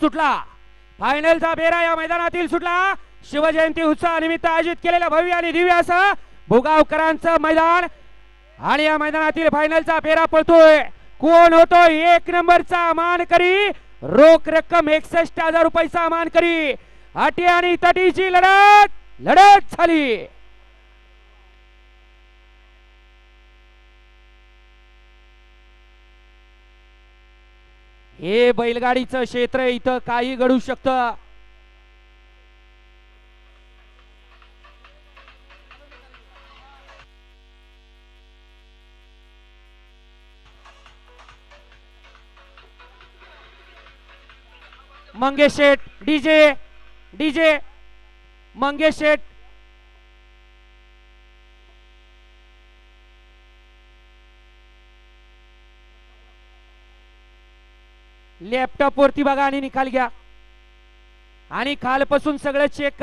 सुटला. फायनलचा बेरा या मैदानातील सुटला. शिवजयंती उत्सवानिमित्त आयोजित केलेलं भव्य आणि दिव्य असं भोगावकरांचं मैदान. आणि या मैदानातील फायनलचा फेरा पळतोय. कोण होतो? एक नंबरचा मानकरी. रोख रक्कम एकसष्ट हजार रुपयाचा मानकरी. अटी आणि तटीची लढत. लढत झाली. हे बैलगाडीचं क्षेत्र इथं काही घडू शकतं. Mangesh Sheth DJ DJ Mangesh Sheth laptop वरती बघा आणि निकाल घ्या. आणि खालपासून सगळं चेक करा.